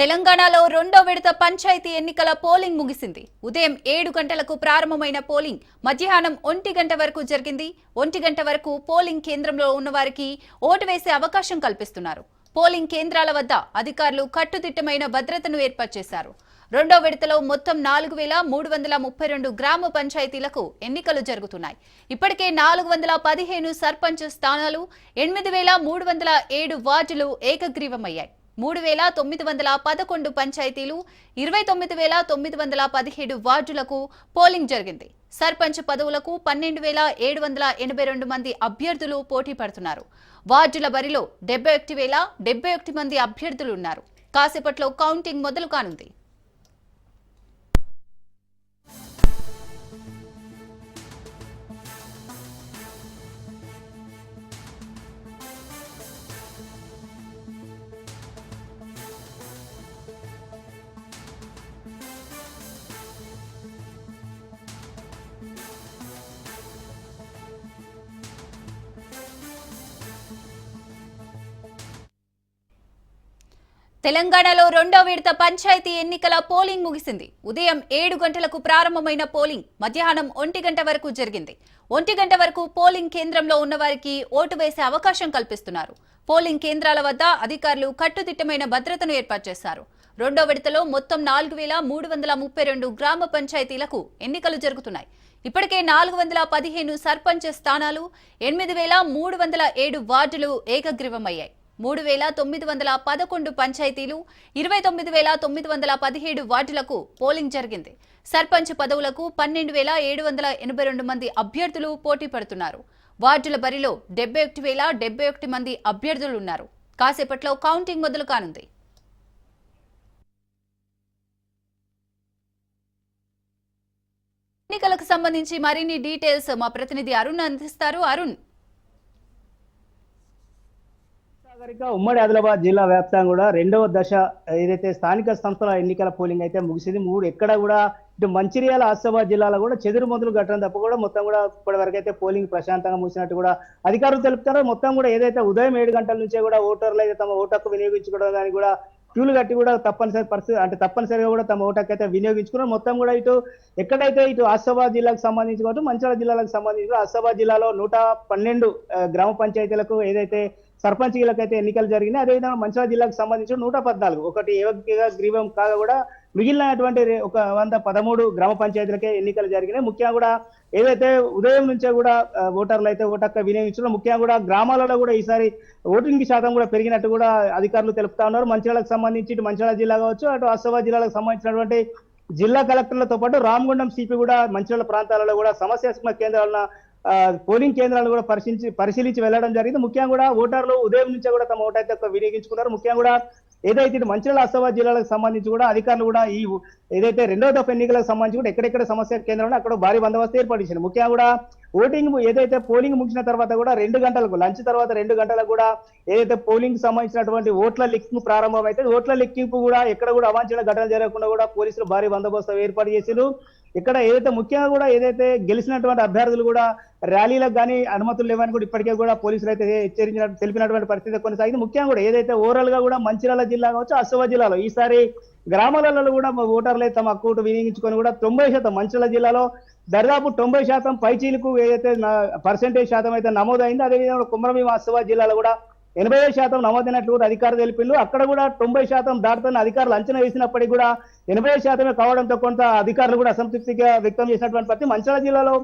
తెలంగాణలో రెండో విడత పంచాయతీ ఎన్నికల పోలింగ్ ముగిసింది. ఉదయం ఏడు గంటలకు ప్రారంభమైన పోలింగ్ మధ్యాహ్నం ఒంటి గంట వరకు జరిగింది. ఒంటి గంట వరకు పోలింగ్ కేంద్రంలో ఉన్నవారికి ఓటు వేసే అవకాశం కల్పిస్తున్నారు. పోలింగ్ కేంద్రాల వద్ద అధికారులు కట్టుదిట్టమైన భద్రతను ఏర్పాటు చేశారు. రెండో విడతలో మొత్తం నాలుగు వేల మూడు వందల ముప్పై రెండు గ్రామ పంచాయతీలకు ఎన్నికలు జరుగుతున్నాయి. ఇప్పటికే నాలుగు వందల పదిహేను సర్పంచ్ స్థానాలు ఎనిమిది వేల మూడు వందల ఏడు వార్డులు ఏకగ్రీవమయ్యాయి. మూడు వేల తొమ్మిది వందల పదకొండు పంచాయతీలు ఇరవై తొమ్మిది వేల తొమ్మిది వందల పదిహేడు వార్డులకు పోలింగ్ జరిగింది. సర్పంచ్ పదవులకు పన్నెండు వేల ఏడు వందల ఎనభై రెండు మంది అభ్యర్థులు పోటీ పడుతున్నారు. వార్డుల బరిలో డెబ్బై ఒకటి వేల డెబ్బై ఒకటి మంది అభ్యర్థులు ఉన్నారు. కాసేపట్లో కౌంటింగ్ మొదలు కానుంది. తెలంగాణలో రెండో విడత పంచాయతీ ఎన్నికల పోలింగ్ ముగిసింది. ఉదయం ఏడు గంటలకు ప్రారంభమైన పోలింగ్ మధ్యాహ్నం ఒంటి గంట వరకు జరిగింది. ఒంటి గంట వరకు పోలింగ్ కేంద్రంలో ఉన్నవారికి ఓటు వేసే అవకాశం కల్పిస్తున్నారు. పోలింగ్ కేంద్రాల వద్ద అధికారులు కట్టుదిట్టమైన భద్రతను ఏర్పాటు చేశారు. రెండో విడతలో మొత్తం నాలుగు వేల మూడు వందల ముప్పై రెండు గ్రామ పంచాయతీలకు ఎన్నికలు జరుగుతున్నాయి. ఇప్పటికే నాలుగు వందల పదిహేను సర్పంచ్ స్థానాలు ఎనిమిది వేల మూడు వందల ఏడు వార్డులు ఏకగ్రీవమయ్యాయి. మూడు వేల తొమ్మిది వందల పదకొండు పంచాయతీలు ఇరవై తొమ్మిది వేల తొమ్మిది వందల పదిహేడు వార్డులకు పోలింగ్ జరిగింది. సర్పంచ్ పదవులకు పన్నెండు వేల ఏడు వందల ఎనభై రెండు మంది అభ్యర్థులు పోటీ పడుతున్నారు. వార్డుల బరిలో డెబ్బై ఒకటి వేల డెబ్బై ఒకటి మంది అభ్యర్థులు ఉన్నారు కాసేపట్లో కౌంటింగ్ మొదలు కానుంది. ఎన్నికలకు సంబంధించి మరిన్ని డీటెయిల్స్ మా ప్రతినిధి అరుణ్ అందిస్తారు. అరుణ్ నాగరిక ఉమ్మడి ఆదిలాబాద్ జిల్లా వ్యాప్తంగా కూడా రెండవ దశ ఏదైతే స్థానిక సంస్థల ఎన్నికల పోలింగ్ అయితే ముగిసింది. మూడు ఎక్కడ కూడా ఇటు మంచిర్యాల ఆసిఫాబాద్ జిల్లాలో కూడా చెదురు మొదలు కట్టడం తప్ప కూడా మొత్తం కూడా ఇప్పటి వరకు అయితే పోలింగ్ ప్రశాంతంగా ముగిసినట్టు కూడా అధికారులు తెలుపుతారో మొత్తం కూడా ఏదైతే ఉదయం ఏడు గంటల నుంచే కూడా ఓటర్లు అయితే తమ ఓటు వినియోగించుకోవడం దానికి కూడా క్యూలు కట్టి కూడా తప్పనిసరి పరిస్థితి అంటే తప్పనిసరిగా కూడా తమ ఓటు అయితే వినియోగించుకున్నారు. మొత్తం కూడా ఇటు ఎక్కడైతే ఇటు ఆసిఫాబాద్ జిల్లాకు సంబంధించి కావచ్చు మంచిర్యాల జిల్లాలకు సంబంధించి కూడా ఆసిఫాబాద్ జిల్లాలో నూట పన్నెండు గ్రామ పంచాయతీలకు ఏదైతే సర్పంచ్లకు అయితే ఎన్నికలు జరిగినాయి. అదేవిధంగా మంచిర్యాల జిల్లాకు సంబంధించి నూట పద్నాలుగు. ఒకటి ఏవగ్గా గ్రీవం కాగా కూడా మిగిలినటువంటి ఒక వంద పదమూడు గ్రామ పంచాయతీలకే ఎన్నికలు జరిగినాయి. ముఖ్యంగా కూడా ఏదైతే ఉదయం నుంచే కూడా ఓటర్లు అయితే ఓటక్క వినియోగించడం ముఖ్యంగా కూడా గ్రామాలలో కూడా ఈసారి ఓటింగ్ శాతం కూడా పెరిగినట్టు కూడా అధికారులు తెలుపుతా ఉన్నారు. మంచిర్యాలకు సంబంధించి ఇటు మంచిర్యాల జిల్లా కావచ్చు అటు ఆసిఫాబాద్ జిల్లాలకు సంబంధించినటువంటి జిల్లా కలెక్టర్లతో పాటు రామగుండం సిపి కూడా మంచిర్యాల ప్రాంతాలలో కూడా సమస్యాత్మక కేంద్రాలను పోలింగ్ కేంద్రాలు కూడా పరిశీలించి పరిశీలించి వెళ్ళడం జరిగింది. ముఖ్యంగా కూడా ఓటర్లు ఉదయం నుంచే కూడా తమ ఓటైతే వినియోగించుకున్నారు. ముఖ్యంగా కూడా ఏదైతే మంచిర్యాల ఆసిఫాబాద్ జిల్లాలకు సంబంధించి కూడా అధికారులు కూడా ఈ ఏదైతే రెండో దఫ ఎన్నికలకు సంబంధించి కూడా ఎక్కడెక్కడ సమస్య కేంద్రంలో అక్కడ భారీ బందోబస్తు ఏర్పాటు ముఖ్యంగా కూడా ఓటింగ్ ఏదైతే పోలింగ్ ముగిసిన తర్వాత కూడా రెండు గంటలకు లంచ్ తర్వాత రెండు గంటలకు కూడా ఏదైతే పోలింగ్ సంబంధించినటువంటి ఓట్ల లెక్కింపు ప్రారంభం అయితే ఓట్ల లెక్కింపు కూడా ఎక్కడ కూడా అవాంఛన ఘటనలు జరగకుండా కూడా పోలీసులు భారీ బందోబస్తు ఏర్పాటు చేశారు ఇక్కడ ఏదైతే ముఖ్యంగా కూడా ఏదైతే గెలిచినటువంటి అభ్యర్థులు కూడా ర్యాలీలకు కానీ అనుమతులు లేవని కూడా ఇప్పటికే కూడా పోలీసులు అయితే హెచ్చరించిన తెలిపినటువంటి పరిస్థితి కొనసాగింది ముఖ్యంగా కూడా ఏదైతే ఓవరాల్గా కూడా మంచిర్యాల జిల్లా కావచ్చు ఆసిఫాబాద్ జిల్లాలో ఈసారి గ్రామాలలో కూడా ఓటర్లు అయితే తమ అకౌంట్ వినియోగించుకొని కూడా తొంభై శాతం మంచిర్యాల జిల్లాలో దాదాపు తొంభై శాతం పైచీలకు ఏదైతే పర్సెంటేజ్ శాతం అయితే నమోదైంది అదేవిధంగా కుమరభీం అసవ జిల్లాలో కూడా ఎనభై శాతం నమోదైనట్లు కూడా అధికారులు తెలిపిండ్రు. అక్కడ కూడా తొంభై శాతం దాటుతున్న అధికారులు అంచనా వేసినప్పటికీ కూడా ఎనభై శాతమే కావడంతో కొంత అధికారులు కూడా అసంతృప్తిగా వ్యక్తం చేసినటువంటి పరిస్థితి. మంచిర్యాల జిల్లాలో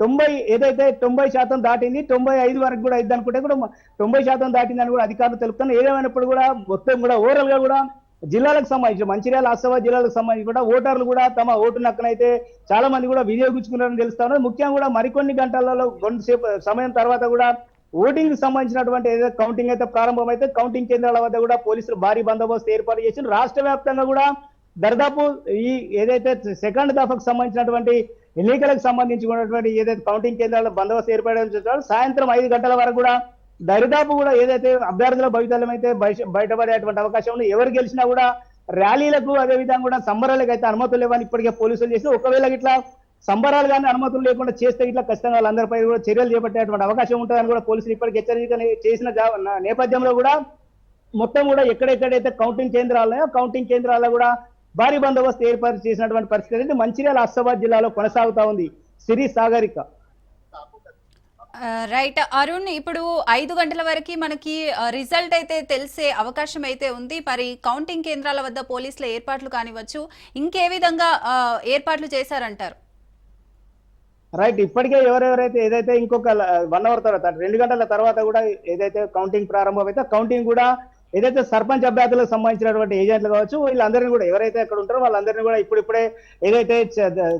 తొంభై ఏదైతే తొంభై శాతం దాటింది తొంభై ఐదు వరకు కూడా ఇద్ది అనుకుంటే కూడా తొంభై శాతం దాటిందని కూడా అధికారులు తెలుపుతున్నారు. ఏదేమైనప్పుడు కూడా మొత్తం కూడా ఓవరాల్గా కూడా జిల్లాలకు సంబంధించి మంచిర్యాల ఆసిఫాబాద్ జిల్లాలకు సంబంధించి కూడా ఓటర్లు కూడా తమ ఓటు నక్కనైతే చాలా మంది కూడా వినియోగించుకున్నారని తెలుస్తా ముఖ్యంగా కూడా మరికొన్ని గంటలలో కొంతసేపు సమయం తర్వాత కూడా ఓటింగ్కి సంబంధించినటువంటి ఏదైతే కౌంటింగ్ అయితే ప్రారంభమైతే కౌంటింగ్ కేంద్రాల వద్ద కూడా పోలీసులు భారీ బందోబస్తు ఏర్పాటు చేసి రాష్ట్ర వ్యాప్తంగా కూడా దర్దాపు ఈ ఏదైతే సెకండ్ దఫాకు సంబంధించినటువంటి ఎన్నికలకు సంబంధించి ఉన్నటువంటి ఏదైతే కౌంటింగ్ కేంద్రాల బందోబస్తు ఏర్పడడం సాయంత్రం ఐదు గంటల వరకు కూడా దరిదాపు కూడా ఏదైతే అభ్యర్థుల భవితల్యం అయితే బయటపడేటువంటి అవకాశం ఉంది. ఎవరు గెలిచినా కూడా ర్యాలీలకు అదే విధంగా కూడా సంబరాలకు అయితే అనుమతులు లేవని ఇప్పటికే పోలీసులు చేసి ఒకవేళ ఇట్లా సంబరాలు కానీ అనుమతులు లేకుండా చేస్తే ఇట్లా ఖచ్చితంగా వాళ్ళందరిపై కూడా చర్యలు చేపట్టేటువంటి అవకాశం ఉంటుందని కూడా పోలీసులు ఇప్పటికి హెచ్చరిక చేసిన నేపథ్యంలో కూడా మొత్తం కూడా ఎక్కడెక్కడైతే కౌంటింగ్ కేంద్రాలు కౌంటింగ్ కేంద్రాల్లో కూడా భారీ బందోబస్తు ఏర్పాటు చేసినటువంటి పరిస్థితి అనేది మంచిర్యాల ఆసిఫాబాద్ జిల్లాలో కొనసాగుతా ఉంది. సిరి సాగరిక. రైట్. అరుణ్ ఇప్పుడు ఐదు గంటల వరకు మనకి రిజల్ట్ అయితే తెలిసే అవకాశం అయితే ఉంది. మరి కౌంటింగ్ కేంద్రాల వద్ద పోలీసుల ఏర్పాట్లు కానివచ్చు ఇంకే విధంగా ఏర్పాట్లు చేశారంటారు? రైట్ ఇప్పటికే ఎవరెవరైతే ఏదైతే ఇంకొక వన్ అవర్ తర్వాత రెండు గంటల తర్వాత కూడా ఏదైతే కౌంటింగ్ ప్రారంభమైతే కౌంటింగ్ కూడా ఏదైతే సర్పంచ్ అభ్యర్థులకు సంబంధించినటువంటి ఏజెంట్లు కావచ్చు వీళ్ళందరినీ కూడా ఎవరైతే అక్కడ ఉంటారో వాళ్ళందరినీ కూడా ఇప్పుడిప్పుడే ఏదైతే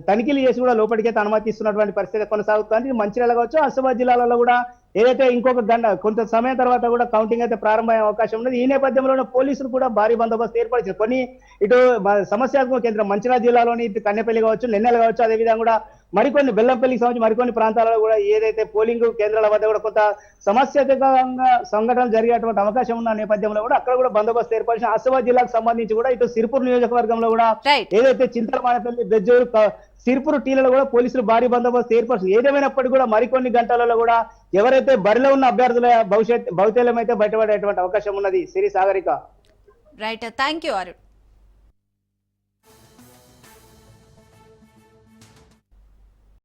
తనిఖీలు చేసి కూడా లోపలికైతే అనుమతిస్తున్నటువంటి పరిస్థితి కొనసాగుతుంది. మంచిర్యాల కావచ్చు ఆసిఫాబాద్ జిల్లాలలో కూడా ఏదైతే ఇంకొక గంట కొంత సమయం తర్వాత కూడా కౌంటింగ్ అయితే ప్రారంభమయ్యే అవకాశం ఉన్నది. ఈ నేపథ్యంలోనే పోలీసులు కూడా భారీ బందోబస్తు ఏర్పరిచారు కొన్ని ఇటు సమస్యాత్మక కేంద్రం మంచిర్యాల జిల్లాలోని ఇటు కన్నెపల్లి కావచ్చు నెన్నెల కావచ్చు అదేవిధంగా కూడా మరికొన్ని బెల్లంపల్లికి సంబంధించి మరికొన్ని ప్రాంతాలలో కూడా ఏదైతే పోలింగ్ కేంద్రాల వద్ద కూడా కొంత సమస్యాత్మకంగా సంఘటనలు జరిగేటువంటి అవకాశం ఉన్న నేపథ్యంలో కూడా అక్కడ కూడా బందోబస్తు ఏర్పరిచిన ఆసిఫాబాద్ జిల్లాకు సంబంధించి కూడా ఇటు సిరిపూర్ నియోజకవర్గంలో కూడా ఏదైతే చింతలమానపల్లి బెజ్జూరు సిరిపూర్ టీలలో కూడా పోలీసులు భారీ బందోబస్తు ఏర్పరుస్తారు ఏదేమైనప్పటికీ కూడా మరికొన్ని గంటలలో కూడా ఎవరైతే బరిలో ఉన్న అభ్యర్థుల భవిష్యత్ భవితల్యం అయితే బయటపడేటువంటి అవకాశం ఉన్నది Siri Sagarika. Right thank you Arun